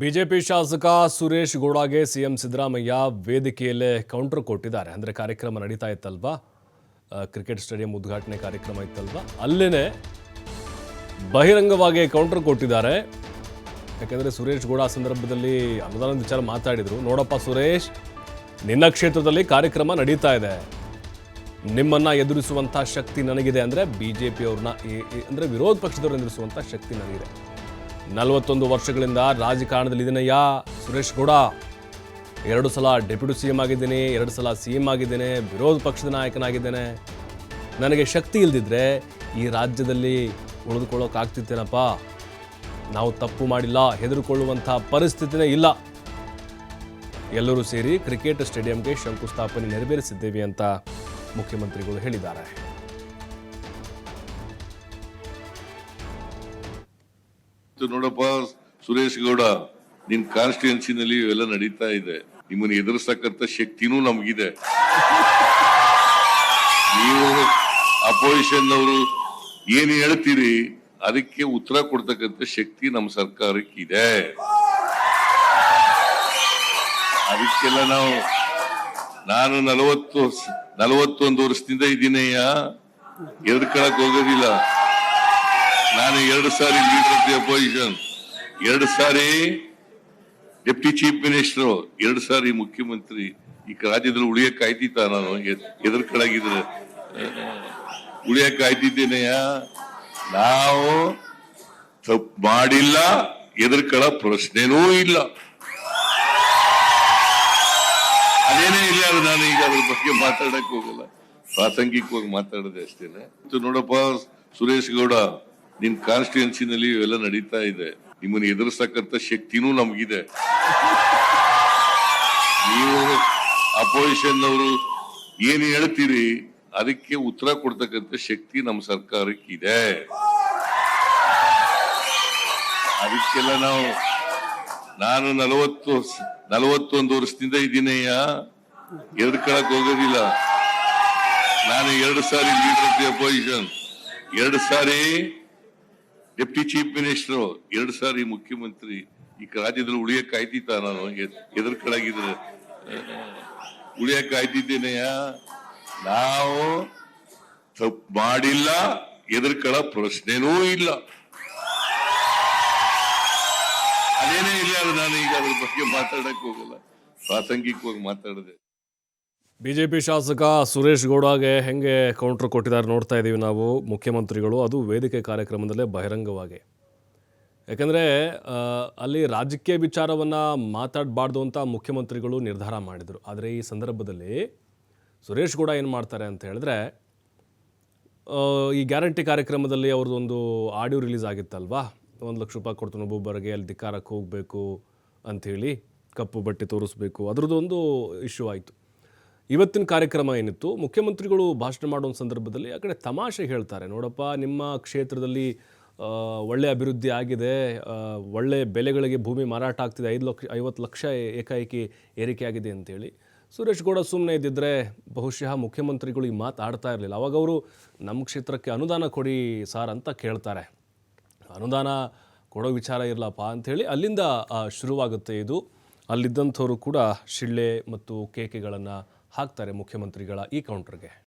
BJP ಶಾಸಕ ಸುರೇಶ್ ಗೌಡಗೆ CM Siddaramaiah ವೇದಿಕೆಯಲ್ಲೇ ಕೌಂಟರ್ ಕೊಟ್ಟಿದ್ದಾರೆ. ಅಂದರೆ ಕಾರ್ಯಕ್ರಮ ನಡೀತಾ ಇತ್ತಲ್ವಾ? ಕ್ರಿಕೆಟ್ ಸ್ಟೇಡಿಯಂ ಉದ್ಘಾಟನೆ ಕಾರ್ಯಕ್ರಮ ಇತ್ತಲ್ವಾ? ಅಲ್ಲೇ ಬಹಿರಂಗವಾಗಿ ಕೌಂಟರ್ ಕೊಟ್ಟಿದ್ದಾರೆ. ಯಾಕೆಂದರೆ ಸುರೇಶ್ ಗೌಡ ಸಂದರ್ಭದಲ್ಲಿ ಅನುದಾನದ ವಿಚಾರ ಮಾತಾಡಿದರು. ನೋಡಪ್ಪ ಸುರೇಶ್, ನಿನ್ನ ಕ್ಷೇತ್ರದಲ್ಲಿ ಕಾರ್ಯಕ್ರಮ ನಡೀತಾ ಇದೆ. ನಿಮ್ಮನ್ನು ಎದುರಿಸುವಂಥ ಶಕ್ತಿ ನನಗಿದೆ. ಅಂದರೆ ಬಿ ಜೆ ಪಿಯವ್ರನ್ನ ಅಂದರೆ ವಿರೋಧ ಪಕ್ಷದವ್ರನ್ನ ಎದುರಿಸುವಂಥ ಶಕ್ತಿ ನನಗಿದೆ. ನಲವತ್ತೊಂದು ವರ್ಷಗಳಿಂದ ರಾಜಕಾರಣದಲ್ಲಿ ಇದೀನಯ್ಯ. ಸುರೇಶ್ ಗೌಡ, ಎರಡು ಸಲ ಡೆಪ್ಯೂಟಿ ಸಿ ಎಂ ಆಗಿದ್ದೀನಿ, ಎರಡು ಸಲ ಸಿ ಎಂ ಆಗಿದ್ದೇನೆ, ವಿರೋಧ ಪಕ್ಷದ ನಾಯಕನಾಗಿದ್ದೇನೆ. ನನಗೆ ಶಕ್ತಿ ಇಲ್ದಿದ್ರೆ ಈ ರಾಜ್ಯದಲ್ಲಿ ಉಳಿದುಕೊಳ್ಳೋಕ್ಕಾಗ್ತಿತ್ತೇನಪ್ಪ ನಾವು ತಪ್ಪು ಮಾಡಿಲ್ಲ, ಹೆದರುಕೊಳ್ಳುವಂಥ ಪರಿಸ್ಥಿತಿನೇ ಇಲ್ಲ. ಎಲ್ಲರೂ ಸೇರಿ ಕ್ರಿಕೆಟ್ ಸ್ಟೇಡಿಯಂಗೆ ಶಂಕುಸ್ಥಾಪನೆ ನೆರವೇರಿಸಿದ್ದೇವೆ ಅಂತ ಮುಖ್ಯಮಂತ್ರಿಗಳು ಹೇಳಿದ್ದಾರೆ. ಇದು ನೋಡಪ್ಪ, ಸುರೇಶ್ ಗೌಡ, ನಿನ್ ಕಾನ್ಸ್ಟಿಟ್ಯೂನ್ಸಿನಲ್ಲಿ ಇವೆಲ್ಲ ನಡೀತಾ ಇದೆ. ನಿಮ್ಮನ್ನ ಎದುರಿಸತಕ್ಕಂತ ಶಕ್ತಿನೂ ನಮಗಿದೆ. ನೀವು ಅಪೋಸಿಷನ್ ಅವರು ಏನ್ ಹೇಳ್ತೀರಿ? ಅದಕ್ಕೆ ಉತ್ತರ ಕೊಡ್ತಕ್ಕಂತ ಶಕ್ತಿ ನಮ್ಮ ಸರ್ಕಾರಕ್ಕೆ ಇದೆ ಅದಕ್ಕೆಲ್ಲ ನಾವು, ನಾನು ನಲವತ್ತು ನಲವತ್ತೊಂದು ವರ್ಷದಿಂದ ಇದ್ದೀನಯ್ಯ. ಎದ್ರಕೊಳಕ್ ಹೋಗೋದಿಲ್ಲ. ನಾನು ಎರಡು ಸಾರಿ ಲೀಡರ್ ಆಫ್ ದಿ ಅಪೋಸಿಷನ್ ಎರಡು ಸಾರಿ ಡೆಪ್ಟಿ ಚೀಫ್ ಮಿನಿಸ್ಟರ್ ಎರಡು ಸಾರಿ ಮುಖ್ಯಮಂತ್ರಿ, ಈ ರಾಜ್ಯದಲ್ಲಿ ಉಳಿಯಕ್ಕೆ ಆಯ್ತಿತ್ತ ನಾನು? ಎದುರ್ಕಳಾಗಿದ್ರೆ ಉಳಿಯಕ್ಕೆ ಆಯ್ತಿದ್ದೇನೆಯ? ನಾವು ತಪ್ಪು ಮಾಡಿಲ್ಲ, ಎದುರ್ಕಳ ಪ್ರಶ್ನೆನೂ ಇಲ್ಲ. ಅದೇನೇ ಇಲ್ಲ ನಾನು ಈಗ ಅದ್ರ ಬಗ್ಗೆ ಮಾತಾಡಕ್ ಹೋಗಲ್ಲ. ಪ್ರಾಸಂಗಿಕವಾಗಿ ಮಾತಾಡದೆ ಅಷ್ಟೇನೆ. ನೋಡಪ್ಪ, ಸುರೇಶ್ ಗೌಡ ನಿನ್ ಕಾನ್ಸ್ಟಿಟ್ಯೂನ್ಸಿನಲ್ಲಿ ಇವೆಲ್ಲ ನಡೀತಾ ಇದೆ. ನಿಮ್ಮನ್ನು ಎದುರಿಸ್ತಕ್ಕಂಥ ಶಕ್ತಿನೂ ನಮಗಿದೆ. ನೀವು ಅಪೋಸಿಷನ್ ಅವರು ಏನ್ ಹೇಳ್ತೀರಿ? ಅದಕ್ಕೆ ಉತ್ತರ ಕೊಡ್ತಕ್ಕಂಥ ಶಕ್ತಿ ನಮ್ಮ ಸರ್ಕಾರಕ್ಕಿದೆ. ಅದಕ್ಕೆಲ್ಲ ನಾವು, ನಾನು ನಲವತ್ತು, ನಲವತ್ತೊಂದು ವರ್ಷದಿಂದ ಇದ್ದೀನಯ್ಯ ಕಳಕ್ ಹೋಗೋದಿಲ್ಲ. ನಾನು ಎರಡು ಸಾರಿ ಲೀಡರ್ ಆಫ್ ದಿ ಅಪೋಸಿಷನ್ ಎರಡು ಸಾರಿ ಡೆಪ್ಟಿ ಚೀಫ್ ಮಿನಿಸ್ಟರ್, ಎರಡು ಸಾರಿ ಮುಖ್ಯಮಂತ್ರಿ, ಈ ರಾಜ್ಯದಲ್ಲಿ ಉಳಿಯಕ್ ಆಯ್ತಿತ್ತ ನಾನು? ಎದುರ್ಕಳಾಗಿದ್ರೆ ಉಳಿಯಕ್ ಆಯ್ತಿದ್ದೇನೆಯ? ನಾವು ತಪ್ಪು ಮಾಡಿಲ್ಲ, ಎದುರ್ಕಳ ಪ್ರಶ್ನೆನೂ ಇಲ್ಲ. ಅದೇನೇ ಇಲ್ಲ ನಾನು ಈಗ ಅದ್ರ ಬಗ್ಗೆ ಮಾತಾಡಕ್ ಹೋಗಲ್ಲ. ಪ್ರಾಸಂಗಿಕವಾಗಿ ಮಾತಾಡದೆ. ಬಿಜೆಪಿ ಶಾಸಕ ಸುರೇಶ್ ಗೌಡಗೆ ಹೆಂಗೆ ಕೌಂಟರ್ ಕೊಟ್ಟಿದ್ದಾರೆ ನೋಡ್ತಾ ಇದ್ದೀವಿ ನಾವು ಮುಖ್ಯಮಂತ್ರಿಗಳು. ಅದು ವೇದಿಕೆ ಕಾರ್ಯಕ್ರಮದಲ್ಲೇ ಬಹಿರಂಗವಾಗಿ. ಯಾಕಂದರೆ ಅಲ್ಲಿ ರಾಜಕೀಯ ವಿಚಾರವನ್ನು ಮಾತಾಡಬಾರ್ದು ಅಂತ ಮುಖ್ಯಮಂತ್ರಿಗಳು ನಿರ್ಧಾರ ಮಾಡಿದರು. ಆದರೆ ಈ ಸಂದರ್ಭದಲ್ಲಿ ಸುರೇಶ್ ಗೌಡ ಏನು ಮಾಡ್ತಾರೆ ಅಂತ ಹೇಳಿದ್ರೆ ಈ ಗ್ಯಾರಂಟಿ ಕಾರ್ಯಕ್ರಮದಲ್ಲಿ ಅವ್ರದ್ದೊಂದು ಆಡಿಯೋ ರಿಲೀಸ್ ಆಗಿತ್ತಲ್ವಾ? ಒಂದು ಲಕ್ಷ ರೂಪಾಯಿ ಕೊಡ್ತಾನೆ ಒಬ್ಬೊಬ್ಬರಿಗೆ, ಅಲ್ಲಿ ಧಿಕ್ಕಾರಕ್ಕೆ ಹೋಗಬೇಕು ಅಂಥೇಳಿ, ಕಪ್ಪು ಬಟ್ಟೆ ತೋರಿಸ್ಬೇಕು. ಅದರದ್ದು ಒಂದು ಇಶ್ಯೂ ಆಯಿತು. ಇವತ್ತಿನ ಕಾರ್ಯಕ್ರಮ ಏನಿತ್ತು? ಮುಖ್ಯಮಂತ್ರಿಗಳು ಭಾಷಣ ಮಾಡೋ ಒಂದು ಸಂದರ್ಭದಲ್ಲಿ ಆ ಕಡೆ ತಮಾಷೆ ಹೇಳ್ತಾರೆ. ನೋಡಪ್ಪ, ನಿಮ್ಮ ಕ್ಷೇತ್ರದಲ್ಲಿ ಒಳ್ಳೆ ಅಭಿವೃದ್ಧಿ ಆಗಿದೆ. ಒಳ್ಳೆ ಬೆಲೆಗಳಿಗೆ ಭೂಮಿ ಮಾರಾಟ ಆಗ್ತಿದೆ. ಐದು ಲಕ್ಷ, ಐವತ್ತು ಲಕ್ಷ ಏಕಾಏಕಿ ಏರಿಕೆ ಆಗಿದೆ ಅಂತೇಳಿ. ಸುರೇಶ್ ಗೌಡ ಸುಮ್ಮನೆ ಇದ್ದಿದ್ದರೆ ಬಹುಶಃ ಮುಖ್ಯಮಂತ್ರಿಗಳು ಈ ಮಾತು ಆಡ್ತಾ ಇರಲಿಲ್ಲ. ಅವಾಗ ಅವರು, ನಮ್ಮ ಕ್ಷೇತ್ರಕ್ಕೆ ಅನುದಾನ ಕೊಡಿ ಸಾರ್ ಅಂತ ಕೇಳ್ತಾರೆ. ಅನುದಾನ ಕೊಡೋ ವಿಚಾರ ಇರಲಪ್ಪ ಅಂಥೇಳಿ ಅಲ್ಲಿಂದ ಶುರುವಾಗುತ್ತೆ ಇದು. ಅಲ್ಲಿದ್ದಂಥವರು ಕೂಡ ಶಿಳ್ಳೆ ಮತ್ತು ಕೇಕೆಗಳನ್ನು ಹಾಕ್ತಾರೆ ಮುಖ್ಯಮಂತ್ರಿಗಳ ಈ ಕೌಂಟರ್ಗೆ